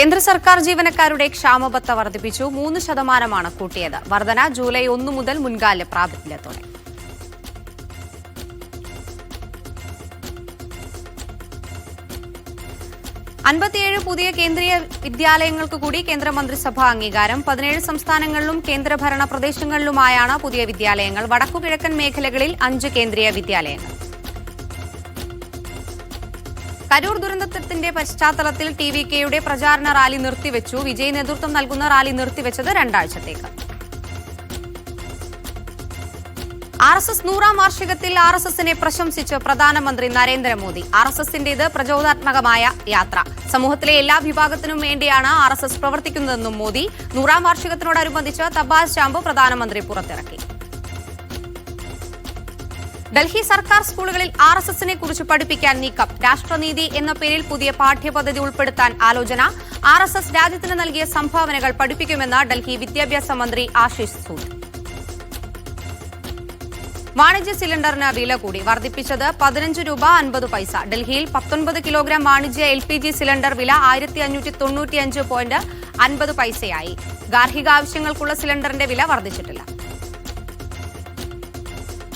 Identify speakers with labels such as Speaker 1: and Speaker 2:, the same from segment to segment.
Speaker 1: കേന്ദ്ര സർക്കാർ ജീവനക്കാരുടെ ക്ഷാമബത്ത വർദ്ധിപ്പിച്ചു. മൂന്ന് ശതമാനമാണ് കൂട്ടിയത്. വർധന ജൂലൈ ഒന്ന് മുതൽ മുൻകാല പ്രാബല്യത്തോടെ. അൻപത്തിയേഴ് പുതിയ കേന്ദ്രീയ വിദ്യാലയങ്ങൾക്ക് കൂടി കേന്ദ്രമന്ത്രിസഭ അംഗീകാരം. പതിനേഴ് സംസ്ഥാനങ്ങളിലും കേന്ദ്രഭരണ പ്രദേശങ്ങളിലുമായാണ് പുതിയ വിദ്യാലയങ്ങൾ. വടക്കുകിഴക്കൻ മേഖലകളിൽ അഞ്ച് കേന്ദ്രീയ വിദ്യാലയങ്ങൾ. കരൂർ ദുരന്തത്തിന്റെ പശ്ചാത്തലത്തിൽ ടി വി കെയുടെ പ്രചാരണ റാലി നിർത്തിവെച്ചു. വിജയ് നേതൃത്വം നൽകുന്ന റാലി നിർത്തിവെച്ചത് രണ്ടാഴ്ചത്തേക്ക്. ആർ എസ് എസ് നൂറാം വാർഷികത്തിൽ ആർ എസ് എസിനെ പ്രശംസിച്ച് പ്രധാനമന്ത്രി നരേന്ദ്രമോദി. ആർ എസ് എസിന്റേത് പ്രചോദനാത്മകമായ യാത്ര. സമൂഹത്തിലെ എല്ലാ വിഭാഗത്തിനും വേണ്ടിയാണ് ആർ എസ് എസ് പ്രവർത്തിക്കുന്നതെന്നും മോദി. നൂറാം വാർഷികത്തിനോടനുബന്ധിച്ച് തപാൽ സ്റ്റാമ്പ് പ്രധാനമന്ത്രി പുറത്തിറക്കി. ഡൽഹി സർക്കാർ സ്കൂളുകളിൽ ആർ എസ് എസിനെ കുറിച്ച് പഠിപ്പിക്കാൻ നീക്കം. രാഷ്ട്രനീതി എന്ന പേരിൽ പുതിയ പാഠ്യപദ്ധതി ഉൾപ്പെടുത്താൻ ആലോചന. ആർ എസ് എസ് രാജ്യത്തിന് നൽകിയ സംഭാവനകൾ പഠിപ്പിക്കുമെന്ന് ഡൽഹി വിദ്യാഭ്യാസ മന്ത്രി ആശിഷ് സൂദ്. വാണിജ്യ സിലിണ്ടറിന് വില കൂടി. വർദ്ധിപ്പിച്ചത് പതിനഞ്ച് രൂപ അൻപത് പൈസ. ഡൽഹിയിൽ പത്തൊൻപത് കിലോഗ്രാം വാണിജ്യ എൽ പി ജി സിലിണ്ടർ വില ആയിരത്തി അഞ്ഞൂറ്റി തൊണ്ണൂറ്റിയഞ്ച് പോയിന്റ് അൻപത് പൈസയായി. ഗാർഹിക ആവശ്യങ്ങൾക്കുള്ള സിലിണ്ടറിന്റെ വില വർദ്ധിച്ചിട്ടില്ല.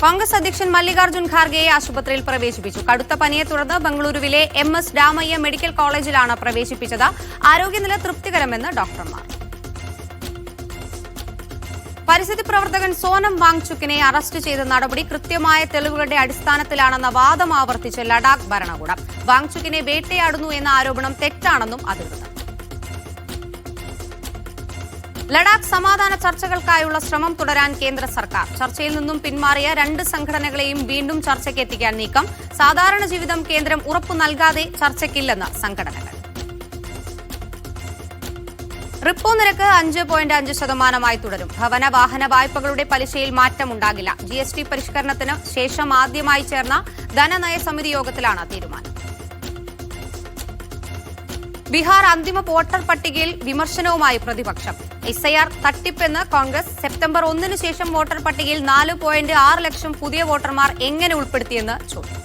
Speaker 1: കോൺഗ്രസ് അധ്യക്ഷൻ മല്ലികാർജുൻ ഖാർഗെയെ ആശുപത്രിയിൽ പ്രവേശിപ്പിച്ചു. കടുത്ത പനിയെ തുടർന്ന് ബംഗളൂരുവിലെ എം എസ് രാമയ്യ മെഡിക്കൽ കോളേജിലാണ് പ്രവേശിപ്പിച്ചത്. ആരോഗ്യനില തൃപ്തികരമെന്ന് ഡോക്ടർമാർ. പരിസ്ഥിതി പ്രവർത്തകൻ സോനം വാങ്ചുക്കിനെ അറസ്റ്റ് ചെയ്ത നടപടി കൃത്യമായ തെളിവുകളുടെ അടിസ്ഥാനത്തിലാണെന്ന വാദം ആവർത്തിച്ച് ലഡാക്ക് ഭരണകൂടം. വാങ്ചുക്കിനെ വേട്ടയാടുന്നു എന്ന ആരോപണം തെറ്റാണെന്നും അധികൃതർ. ലഡാക്ക് സമാധാന ചർച്ചകൾക്കായുള്ള ശ്രമം തുടരാൻ കേന്ദ്ര സർക്കാർ. ചർച്ചയിൽ നിന്നും പിന്മാറിയ രണ്ട് സംഘടനകളെയും വീണ്ടും ചർച്ചയ്ക്ക് എത്തിക്കാൻ നീക്കം. സാധാരണ ജീവിതം കേന്ദ്രം ഉറപ്പു നൽകാതെ ചർച്ചയ്ക്കില്ലെന്ന് സംഘടനകൾ. റിപ്പോ നിരക്ക് അഞ്ച് പോയിന്റ് അഞ്ച് ശതമാനമായി തുടരും. ഭവന വാഹന വായ്പകളുടെ പലിശയിൽ മാറ്റമുണ്ടാകില്ല ജി എസ് ടി പരിഷ്കരണത്തിന് ശേഷം ആദ്യമായി ചേർന്ന ധനനയ സമിതി യോഗത്തിലാണ് തീരുമാനം. ബീഹാർ അന്തിമ വോട്ടർ പട്ടികയിൽ വിമർശനവുമായി പ്രതിപക്ഷം. എസ് ഐ ആർ തട്ടിപ്പെന്ന് കോൺഗ്രസ് സെപ്റ്റംബർ ഒന്നിന് ശേഷം വോട്ടർ പട്ടികയിൽ നാല് പോയിന്റ് ആറ് ലക്ഷം പുതിയ വോട്ടർമാർ എങ്ങനെ ഉൾപ്പെടുത്തിയെന്ന് ചോദ്യം.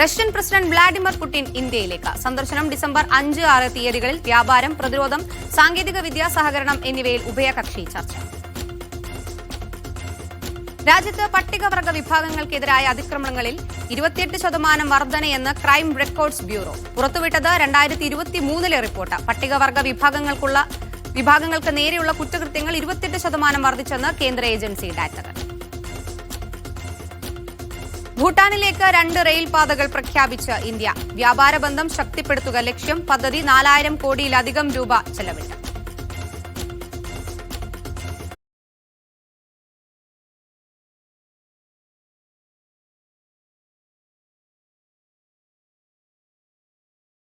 Speaker 1: റഷ്യൻ പ്രസിഡന്റ് വ്ളാഡിമിർ പുടിൻ ഇന്ത്യയിലേക്ക്. സന്ദർശനം ഡിസംബർ അഞ്ച് ആറ് തീയതികളിൽ വ്യാപാരം പ്രതിരോധം സാങ്കേതിക വിദ്യാ സഹകരണം എന്നിവയിൽ ഉഭയകക്ഷി ചർച്ച. രാജ്യത്ത് പട്ടികവർഗ വിഭാഗങ്ങൾക്കെതിരായ അതിക്രമണങ്ങളിൽ ഇരുപത്തിയെട്ട് ശതമാനം വർധനയെന്ന് ക്രൈം റെക്കോർഡ്സ് ബ്യൂറോ. പുറത്തുവിട്ടത് രണ്ടായിരത്തി ഇരുപത്തിമൂന്നിലെ റിപ്പോർട്ട്. പട്ടികവർഗ വിഭാഗങ്ങൾക്കുള്ള വിഭാഗങ്ങൾക്ക് നേരെയുള്ള കുറ്റകൃത്യങ്ങൾ ഇരുപത്തിയെട്ട് ശതമാനം വർദ്ധിച്ചെന്ന് കേന്ദ്ര ഏജൻസി ഡാറ്റകൾ ഭൂട്ടാനിലേക്ക് രണ്ട് റെയിൽ പാതകൾ പ്രഖ്യാപിച്ച് ഇന്ത്യ. വ്യാപാര ബന്ധം ശക്തിപ്പെടുത്തുക ലക്ഷ്യം. പദ്ധതി നാലായിരം കോടിയിലധികം രൂപ ചെലവിട്ട്.